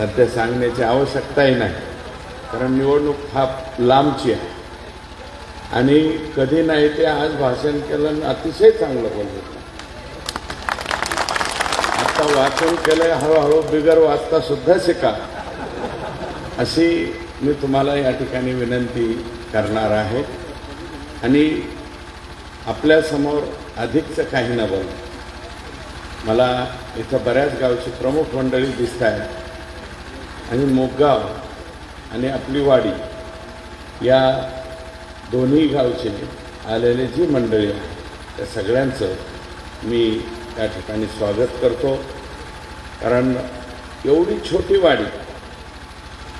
सध्या सांगण्याची आवश्यकताही नाही. कारण निवडणूक हा लांबची आहे. आणि कधी नाही ते आज भाषण केलं अतिशय चांगलं बोललं. आता वाचन केलं हळूहळू बिगर वाचता सुद्धा शिका. अशी मी तुम्हाला या ठिकाणी विनंती करणार आहे. आणि आपल्यासमोर अधिकचं काही न बोल मला इथं बऱ्याच गावची प्रमुख मंडळी दिसत आहेत आणि मोगगाव आणि आपली वाडी या दोन्ही गावचे आलेले जी मंडळी आहे त्या सगळ्यांचं मी त्या ठिकाणी स्वागत करतो. कारण एवढी छोटी वाडी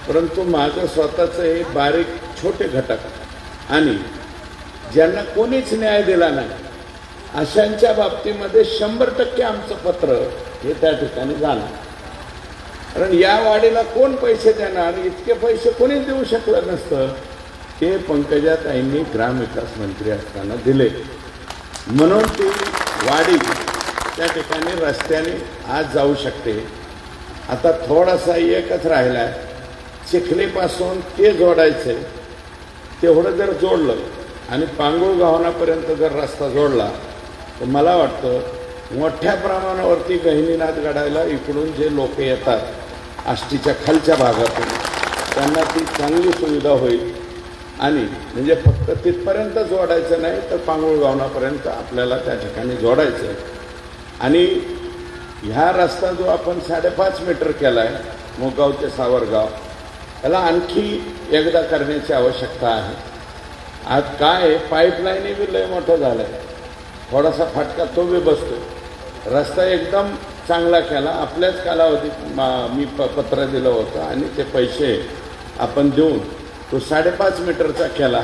परंतु माझं स्वतःचं हे बारीक छोटे घटक आणि ज्यांना कोणीच न्याय दिला नाही अशांच्या बाबतीमध्ये शंभर टक्के आमचं पत्र हे त्या ठिकाणी जाणार कारण या वाडीला कोण पैसे देणार? इतके पैसे कोणीच देऊ शकलं नसतं. ते पंकजाताईंनी ग्रामविकास मंत्री असताना दिले. म्हणून ती वाडी त्या ठिकाणी रस्त्याने आज जाऊ शकते. आता थोडासा एकच राहिला आहे चिखलीपासून ते जोडायचं. तेवढं जर जोडलं आणि पांगुळ गावनापर्यंत जर रस्ता जोडला तर मला वाटतं मोठ्या प्रमाणावरती गहिनीनाथ गडायला इकडून जे लोक येतात आष्टीच्या खालच्या भागातून. त्यांना ती चांगली सुविधा होईल. आणि म्हणजे फक्त तिथपर्यंत जोडायचं नाही तर पांगुळ गावनापर्यंत आपल्याला त्या ठिकाणी जोडायचं आहे. आणि ह्या रस्ता जो आपण साडेपाच मीटर केला आहे मोगाव ते सावरगाव त्याला आणखी एकदा करण्याची आवश्यकता आहे. आज काय पाईपलाईनही बी लय मोठं झालं आहे थोडासा फाटका तो बी बसतो रस्ता एकदम चांगला केला. आपल्याच कालावधीत मा- मी प पत्र दिलं होतं आणि ते पैसे आपण देऊन तो साडेपाच मीटरचा केला.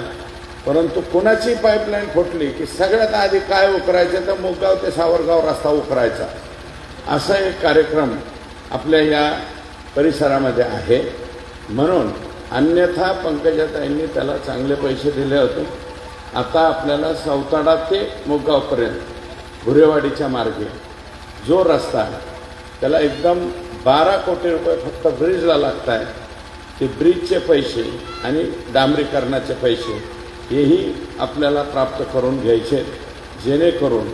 परंतु कुणाची पाईपलाईन फुटली की सगळ्यात आधी काय उकरायचं तर मुगाव ते सावरगाव रस्ता उकरायचा. असा एक कार्यक्रम आपल्या या परिसरामध्ये आहे. म्हणून अन्यथा पंकजाताईंनी त्याला चांगले पैसे दिले होते. आता आपल्याला सौताडा ते मुगावपर्यंत भुरेवाडीच्या मार्गे. जो रस्ता आहे त्याला एकदम बारा कोटी रुपये फक्त ब्रिजला लागत आहे. ते ब्रिजचे पैसे आणि डांबरीकरणाचे पैसे हेही आपल्याला प्राप्त करून घ्यायचे जेणेकरून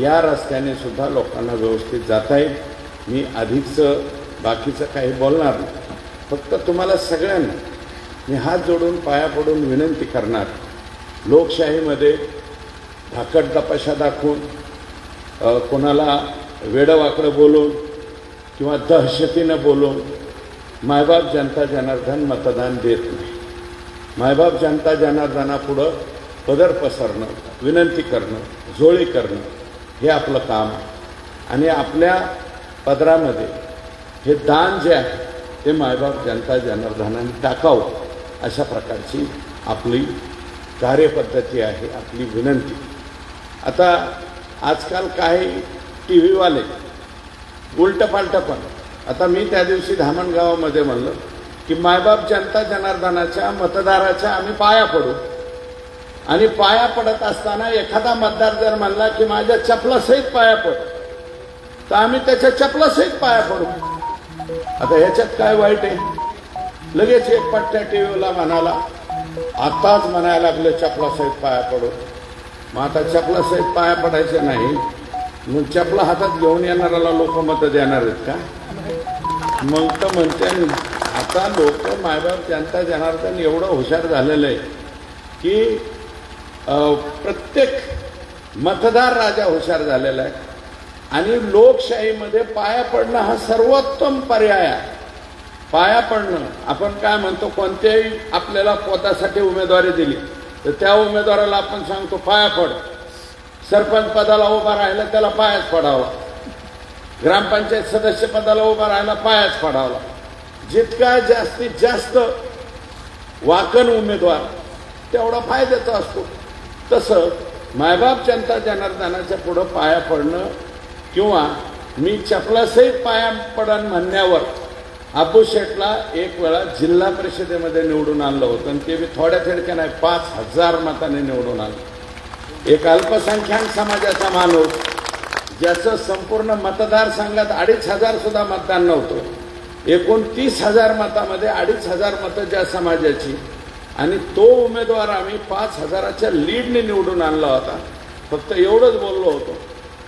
या रस्त्याने सुद्धा लोकांना व्यवस्थित जाता येईल. मी आधीचं बाकीचं काही बोलणार नाही. फक्त तुम्हाला सगळ्यांना मी हात जोडून पाया पडून विनंती करणार. लोकशाहीमध्ये धाकट दपाशा दाखवून कोणाला वेडवाकडं बोलून किंवा दहशतीनं बोलून मायबाप जनता जनार्दन मतदान देत नाही. मायबाप जनता जनार्दनापुढं पदर पसरणं विनंती करणं झोळी करणं हे आपलं काम आहे. आणि आपल्या पदरामध्ये हे दान जे आहे ते मायबाप जनता जनार्दनाने टाकावं अशा प्रकारची आपली कार्यपद्धती आहे आपली विनंती. आता आजकाल काही टी व्हीवाले उलटं पालटं पण. आता मी त्या दिवशी धामणगावामध्ये म्हणलं की मायबाप जनता जनार्दनाच्या मतदाराच्या आम्ही पाया पडू. आणि पाया पडत असताना एखादा मतदार जर म्हणला की माझ्या चपलासहित पाया पड तर आम्ही त्याच्या चपलासहित पाया पडू. आता ह्याच्यात काय वाईट आहे? लगेच एक पट्ट्या टी व्हीला म्हणाला आत्ताच म्हणायला लागले चपलासहित पाया पडू. मग आता चपलासहित पाया पडायचे नाही. मग चपला हातात घेऊन येणाऱ्याला लोक मतं देणार आहेत का? मग तर म्हणते आता लोक मायबाप जनता जनार्दन एवढं हुशार झालेलं आहे की प्रत्येक मतदार राजा हुशार झालेला आहे. आणि लोकशाहीमध्ये पाया पडणं हा सर्वोत्तम पर्याय आहे. पाया पडणं आपण काय म्हणतो कोणत्याही आपल्याला पोतासाठी उमेदवारी दिली तर त्या उमेदवाराला आपण सांगतो पाया पड. सरपंच पदाला उभा राहिला त्याला पायाच पडावा. ग्रामपंचायत सदस्य पदाला उभा राहिला पायाच पडावा. जितका जास्तीत जास्त वाकण उमेदवार तेवढा फायद्याचा असतो. तसं मायबाप जनता जनार्दनाच्या पुढं पाया पडणं किंवा मी चपलासहित पाया पडन म्हणण्यावर अबू शेठला एक वेळा जिल्हा परिषदेमध्ये निवडून आणलं होतं आणि ते बी थोड्या थेडक्या नाही पाच हजार मताने निवडून आणलं एक अल्पसंख्याक समाजाचा माणूस ज्याचं संपूर्ण मतदारसंघात अडीच हजार सुद्धा मतदान नव्हतं. एकोणतीस हजार मतामध्ये अडीच हजार मतं ज्या समाजाची आणि तो उमेदवार आम्ही पाच हजाराच्या लीडने निवडून आणला होता. फक्त एवढंच बोललो होतो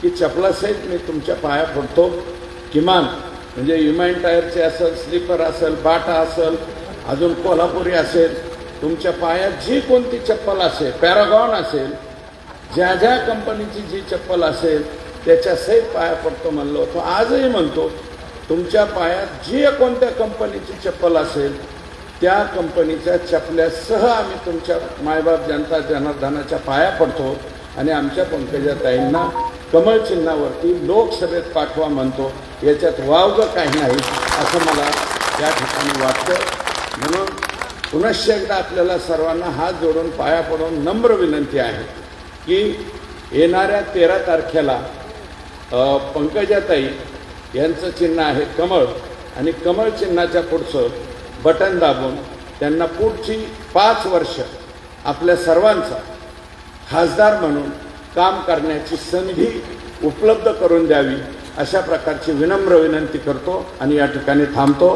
की चपलासहित मी तुमच्या पाया पडतो. किमान म्हणजे युमाइन टायरचे असेल स्लीपर असेल बाटा असेल अजून कोल्हापुरी असेल तुमच्या पायात जी कोणती चप्पल असेल पॅरागॉन असेल ज्या ज्या कंपनीची जी चप्पल असेल त्याच्या सहित पाया पडतो म्हणलो. होतो आजही म्हणतो तुमच्या पायात जी कोणत्या कंपनीची चप्पल असेल त्या कंपनीच्या चपल्यासह आम्ही तुमच्या मायबाप जनता जनार्दनाच्या पाया पडतो आणि आमच्या पंकजाताईंना कमळ चिन्हावरती लोकसभेत पाठवा म्हणतो. याच्यात वावग काही नाही असं मला या ठिकाणी वाटतं. म्हणून पुनश्च एकदा आपल्याला सर्वांना हात जोडून पाया पडून नम्र विनंती आहे. की येणाऱ्या तेरा तारखेला पंकजाताई यांचं चिन्ह आहे कमळ आणि कमळ चिन्हाच्या पुढचं बटन दाबून त्यांना पुढची पाच वर्ष आपल्या सर्वांचा खासदार म्हणून काम करण्याची संधी उपलब्ध करून द्यावी अशा प्रकारची विनम्र विनंती करतो आणि या ठिकाणी थांबतो.